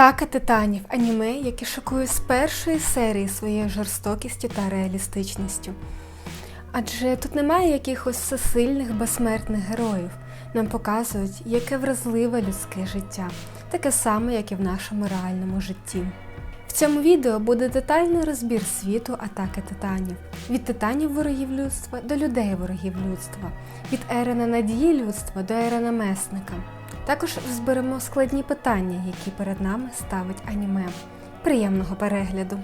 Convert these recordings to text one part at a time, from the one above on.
Атака титанів аніме, яке шокує з першої серії своєю жорстокістю та реалістичністю. Адже тут немає якихось всесильних безсмертних героїв. Нам показують, яке вразливе людське життя, таке саме, як і в нашому реальному житті. В цьому відео буде детальний розбір світу атаки титанів, від титанів ворогів людства до людей ворогів людства, від Ерена надії людства до Ерена месника. Також розберемо складні питання, які перед нами ставить аніме. Приємного перегляду!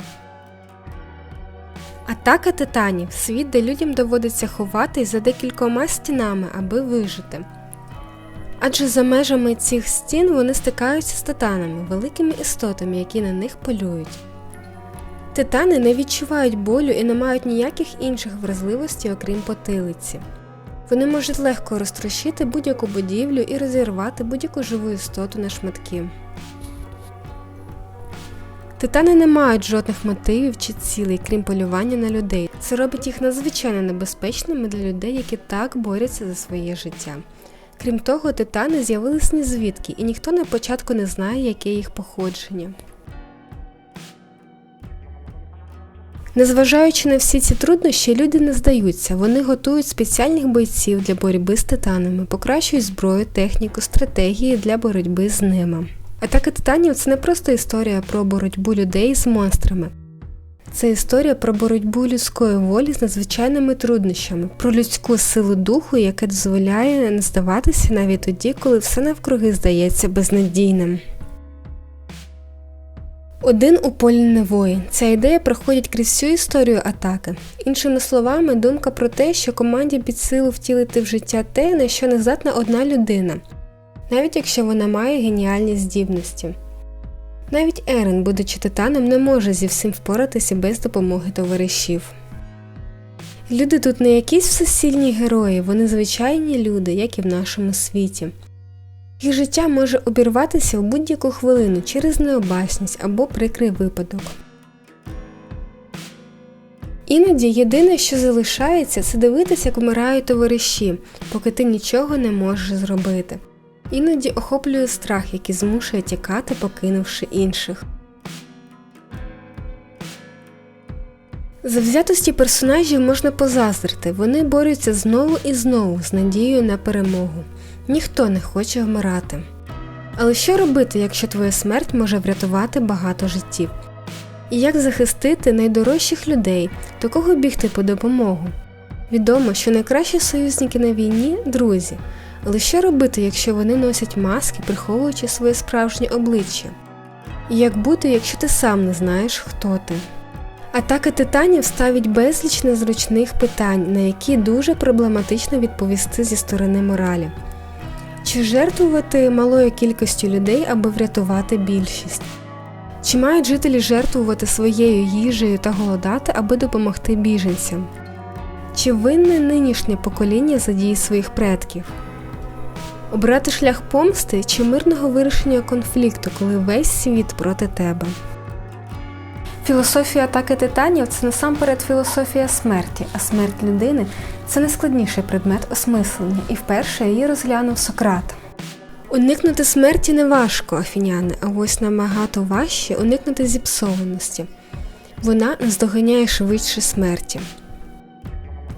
Атака титанів світ, де людям доводиться ховатись за декількома стінами, аби вижити. Адже за межами цих стін вони стикаються з титанами, великими істотами, які на них полюють. Титани не відчувають болю і не мають ніяких інших вразливостей, окрім потилиці. Вони можуть легко розтрощити будь-яку будівлю і розірвати будь-яку живу істоту на шматки. Титани не мають жодних мотивів чи цілей, крім полювання на людей. Це робить їх надзвичайно небезпечними для людей, які так борються за своє життя. Крім того, титани з'явились ні звідки, і ніхто на початку не знає, яке їх походження. Незважаючи на всі ці труднощі, люди не здаються. Вони готують спеціальних бойців для боротьби з титанами, покращують зброю, техніку, стратегії для боротьби з ними. Атака титанів це не просто історія про боротьбу людей з монстрами. Це історія про боротьбу людської волі з надзвичайними труднощами, про людську силу духу, яка дозволяє не здаватися навіть тоді, коли все навкруги здається безнадійним. Один у полі не воїн. Ця ідея проходить крізь всю історію атаки. Іншими словами, думка про те, що команді під силу втілити в життя те, на що не здатна одна людина, навіть якщо вона має геніальні здібності. Навіть Ерен, будучи титаном, не може зі всім впоратися без допомоги товаришів. Люди тут не якісь всесильні герої, вони звичайні люди, як і в нашому світі. Їх життя може обірватися в будь-яку хвилину через необачність або прикрий випадок. Іноді єдине, що залишається, це дивитися, як вмирають товариші, поки ти нічого не можеш зробити. Іноді охоплює страх, який змушує тікати, покинувши інших. Завзятості персонажів можна позаздрити, вони борються знову і знову з надією на перемогу. Ніхто не хоче вмирати. Але що робити, якщо твоя смерть може врятувати багато життів? І як захистити найдорожчих людей, до кого бігти по допомогу? Відомо, що найкращі союзники на війні друзі. Але що робити, якщо вони носять маски, приховуючи своє справжнє обличчя? І як бути, якщо ти сам не знаєш, хто ти? Атака титанів ставить безліч незручних питань, на які дуже проблематично відповісти зі сторони моралі. Чи жертвувати малою кількістю людей, аби врятувати більшість? Чи мають жителі жертвувати своєю їжею та голодати, аби допомогти біженцям? Чи винне нинішнє покоління за дії своїх предків? Обрати шлях помсти чи мирного вирішення конфлікту, коли весь світ проти тебе? Філософія атаки титанів це насамперед філософія смерті, а смерть людини це найскладніший предмет осмислення, і вперше її розглянув Сократ. Уникнути смерті не важко, афіняни, а ось набагато важче уникнути зіпсованості. Вона наздоганяє швидше смерті.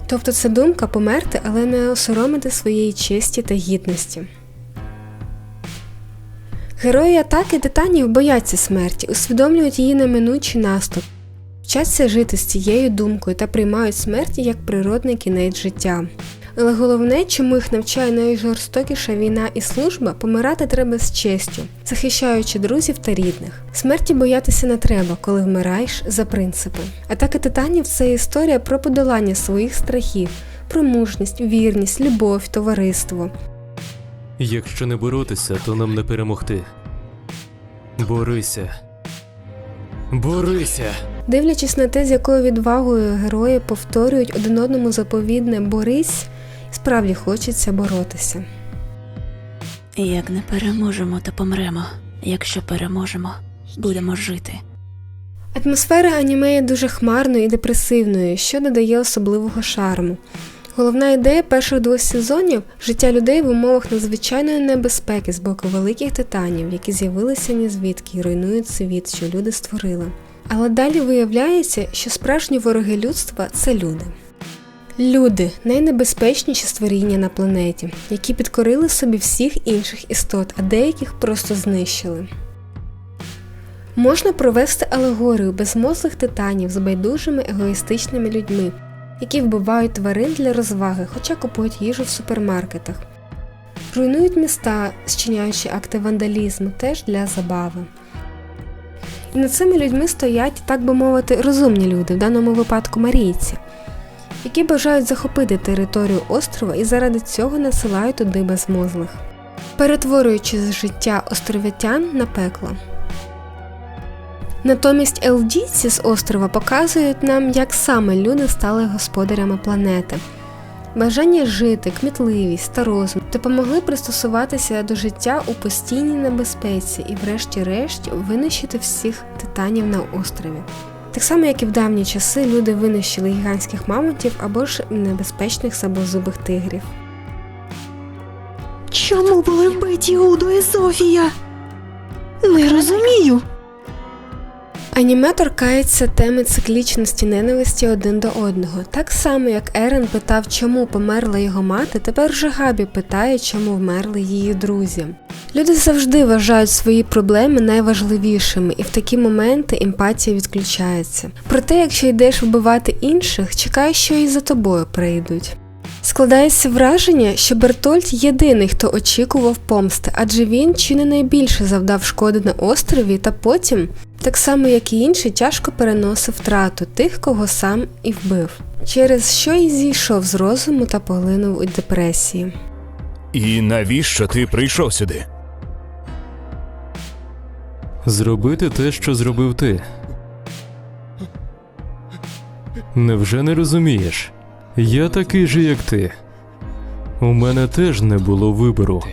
Тобто це думка померти, але не осоромити своєї честі та гідності. Герої атаки титанів бояться смерті, усвідомлюють її неминучий наступ, вчаться жити з цією думкою та приймають смерть як природний кінець життя. Але головне, чому їх навчає найжорстокіша війна і служба, помирати треба з честю, захищаючи друзів та рідних. Смерті боятися не треба, коли вмираєш за принципи. Атака титанів це історія про подолання своїх страхів, про мужність, вірність, любов, товариство. Якщо не боротися, то нам не перемогти. Борися. Борися. Дивлячись на те, з якою відвагою герої повторюють один одному заповідне Борись, справді хочеться боротися. Як не переможемо, то помремо. Якщо переможемо, будемо жити. Атмосфера аніме є дуже хмарною і депресивною, що додає особливого шарму. Головна ідея перших двох сезонів життя людей в умовах надзвичайної небезпеки з боку великих титанів, які з'явилися ні звідки і руйнують світ, що люди створили. Але далі виявляється, що справжні вороги людства це люди. Люди найнебезпечніші створіння на планеті, які підкорили собі всіх інших істот, а деяких просто знищили. Можна провести алегорію безмозлих титанів з байдужими егоїстичними людьми, які вбивають тварин для розваги, хоча купують їжу в супермаркетах. Руйнують міста, зчиняючи акти вандалізму теж для забави. І над цими людьми стоять, так би мовити, розумні люди, в даному випадку марійці, які бажають захопити територію острова і заради цього насилають туди безмозлих, перетворюючи з життя островітян на пекло. Натомість елдійці з острова показують нам, як саме люди стали господарями планети. Бажання жити, кмітливість та розум допомогли пристосуватися до життя у постійній небезпеці і, врешті-решт, винищити всіх титанів на острові. Так само, як і в давні часи, люди винищили гігантських мамонтів або ж небезпечних саблезубих тигрів. Чому були вбиті Удо і Софія? Не розумію. Аніме торкається теми циклічності ненависті один до одного. Так само, як Ерен питав, чому померла його мати, тепер же Габі питає, чому вмерли її друзі. Люди завжди вважають свої проблеми найважливішими, і в такі моменти емпатія відключається. Проте, якщо йдеш вбивати інших, чекай, що і за тобою прийдуть. Складається враження, що Бертольд єдиний, хто очікував помсти, адже він чи не найбільше завдав шкоди на острові, та потім, так само як і інші, тяжко переносив втрату тих, кого сам і вбив, через що й зійшов з розуму та поглинув у депресії. І навіщо ти прийшов сюди? Зробити те, що зробив ти. Невже не розумієш? Я такий же, як ти. У мене теж не було вибору.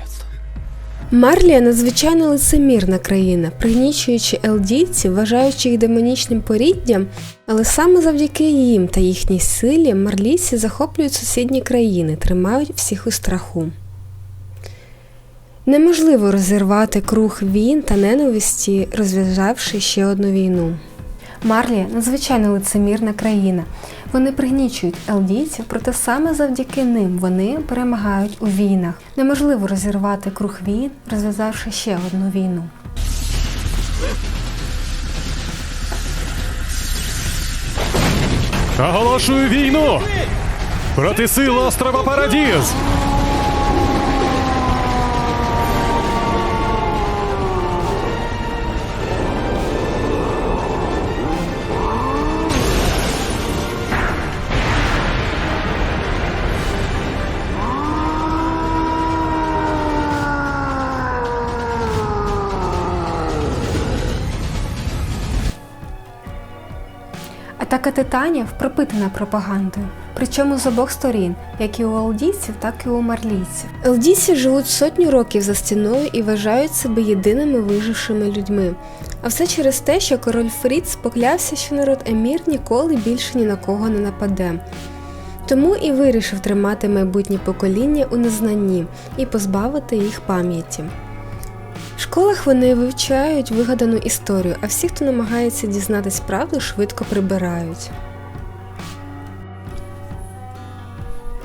Марлія надзвичайно лицемірна країна, пригнічуючи елдійців, вважаючи їх демонічним поріддям, але саме завдяки їм та їхній силі марлійці захоплюють сусідні країни, тримають всіх у страху. Неможливо розірвати круг війн та ненависті, розв'язавши ще одну війну. Марлія надзвичайно лицемірна країна. Вони пригнічують елдійців, проте саме завдяки ним вони перемагають у війнах. Неможливо розірвати круг війн, розв'язавши ще одну війну. Оголошую війну проти сил острова Парадіз. Атака титанів пропитана пропагандою, причому з обох сторін, як і у елдійців, так і у марлійців. Елдійці живуть сотню років за стіною і вважають себе єдиними вижившими людьми. А все через те, що король Фріц поклявся, що народ Емір ніколи більше ні на кого не нападе. Тому і вирішив тримати майбутнє покоління у незнанні і позбавити їх пам'яті. В школах вони вивчають вигадану історію, а всі, хто намагається дізнатись правду, швидко прибирають.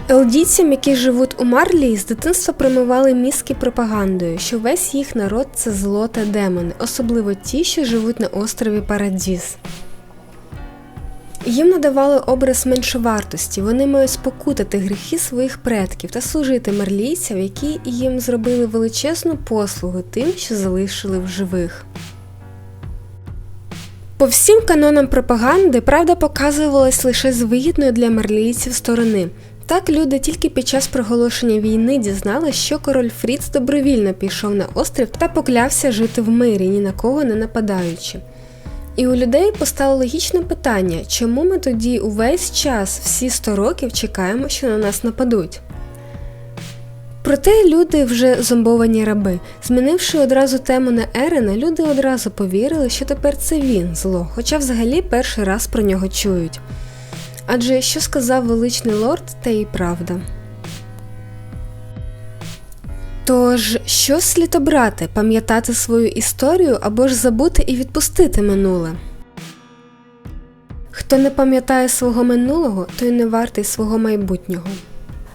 Елдійцям, які живуть у Марлії, з дитинства промивали мізки пропагандою, що весь їх народ це зло та демони, особливо ті, що живуть на острові Парадіз. Їм надавали образ меншовартості, вони мають спокутати гріхи своїх предків та служити марлійцям, які їм зробили величезну послугу тим, що залишили в живих. По всім канонам пропаганди правда показувалась лише з вигідної для марлійців сторони. Так люди тільки під час проголошення війни дізналися, що король Фріц добровільно пішов на острів та поклявся жити в мирі, ні на кого не нападаючи. І у людей постало логічне питання, чому ми тоді увесь час, всі 100 років, чекаємо, що на нас нападуть. Проте люди вже зомбовані раби. Змінивши одразу тему на Ерена, люди одразу повірили, що тепер це він зло, хоча взагалі перший раз про нього чують. Адже що сказав величний лорд, те і правда. Тож, що слід обрати, пам'ятати свою історію або ж забути і відпустити минуле? Хто не пам'ятає свого минулого, той не вартий свого майбутнього.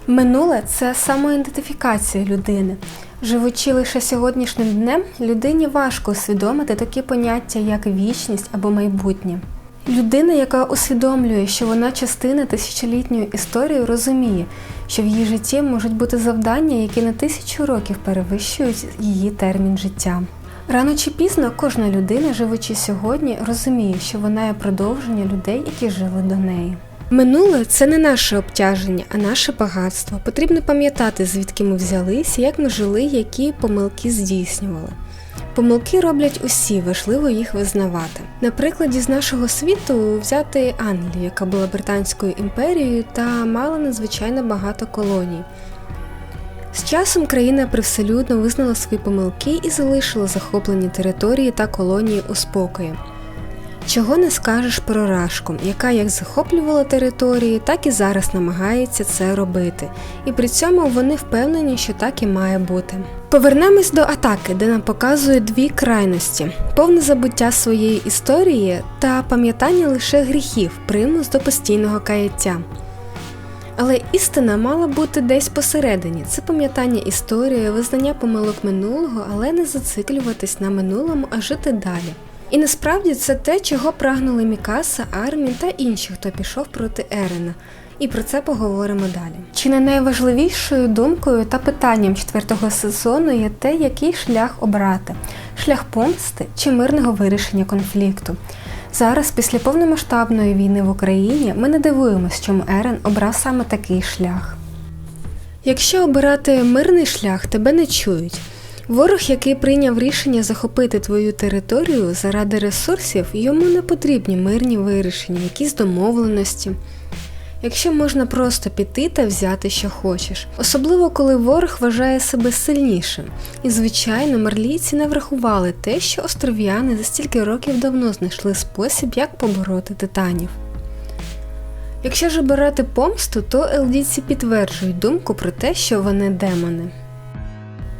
Минуле це самоідентифікація людини. Живучи лише сьогоднішнім днем, людині важко усвідомити такі поняття, як вічність або майбутнє. Людина, яка усвідомлює, що вона частина тисячолітньої історії, розуміє, що в її житті можуть бути завдання, які на тисячу років перевищують її термін життя. Рано чи пізно кожна людина, живучи сьогодні, розуміє, що вона є продовження людей, які жили до неї. Минуле це не наше обтяження, а наше багатство. Потрібно пам'ятати, звідки ми взялися, як ми жили, які помилки здійснювали. Помилки роблять усі, важливо їх визнавати. На прикладі з нашого світу взяти Англію, яка була британською імперією та мала надзвичайно багато колоній. З часом країна привселюдно визнала свої помилки і залишила захоплені території та колонії у спокої. Чого не скажеш про Рашку, яка як захоплювала території, так і зараз намагається це робити, і при цьому вони впевнені, що так і має бути. Повернемось до атаки, де нам показують дві крайності: повне забуття своєї історії та пам'ятання лише гріхів, примус до постійного каяття. Але істина мала бути десь посередині. Це пам'ятання історії, визнання помилок минулого, але не зациклюватись на минулому, а жити далі. І насправді це те, чого прагнули Мікаса, Армін та інші, хто пішов проти Ерена. І про це поговоримо далі. Чи не найважливішою думкою та питанням четвертого сезону є те, який шлях обрати: шлях помсти чи мирного вирішення конфлікту. Зараз, після повномасштабної війни в Україні, ми не дивуємося, чому Ерен обрав саме такий шлях. Якщо обирати мирний шлях, тебе не чують. Ворог, який прийняв рішення захопити твою територію заради ресурсів, йому не потрібні мирні вирішення, якісь домовленості. Якщо можна просто піти та взяти, що хочеш, особливо коли ворог вважає себе сильнішим. І, звичайно, марлійці не врахували те, що остров'яни за стільки років давно знайшли спосіб, як побороти титанів. Якщо ж обирати помсту, то елдійці підтверджують думку про те, що вони демони.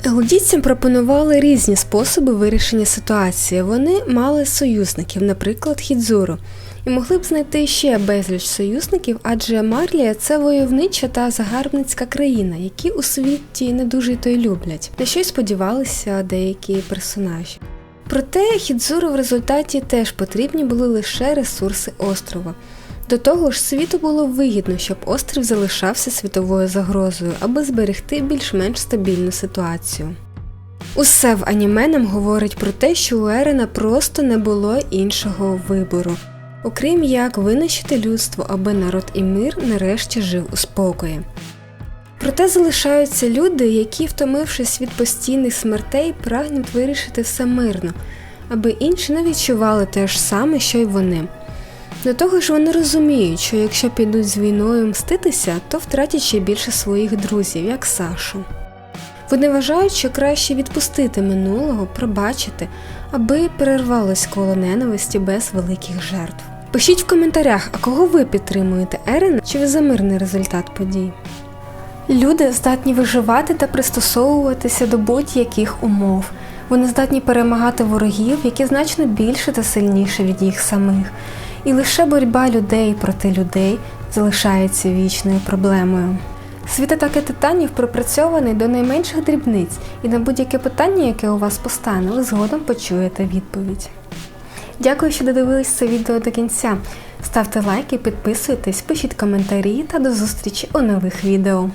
Елдійцям пропонували різні способи вирішення ситуації. Вони мали союзників, наприклад, Хідзуру, і могли б знайти ще безліч союзників, адже Марлія це войовнича та загарбницька країна, які у світі не дуже то й люблять, на що й сподівалися деякі персонажі. Проте Хідзуру в результаті теж потрібні були лише ресурси острова. До того ж, світу було вигідно, щоб острів залишався світовою загрозою, аби зберегти більш-менш стабільну ситуацію. Усе в аніме нам говорить про те, що у Ерена просто не було іншого вибору, окрім як винищити людство, аби народ і мир нарешті жив у спокої. Проте залишаються люди, які, втомившись від постійних смертей, прагнуть вирішити все мирно, аби інші не відчували те ж саме, що й вони. До того ж, вони розуміють, що якщо підуть з війною мститися, то втратять ще більше своїх друзів, як Сашу. Вони вважають, що краще відпустити минулого, пробачити, аби перервалось коло ненависті без великих жертв. Пишіть в коментарях, а кого ви підтримуєте Ерена чи ви за мирний результат подій. Люди здатні виживати та пристосовуватися до будь-яких умов. Вони здатні перемагати ворогів, які значно більше та сильніше від їх самих. І лише боротьба людей проти людей залишається вічною проблемою. Світ атаки титанів пропрацьований до найменших дрібниць, і на будь-яке питання, яке у вас постане, ви згодом почуєте відповідь. Дякую, що додивились це відео до кінця. Ставте лайки, підписуйтесь, пишіть коментарі та до зустрічі у нових відео.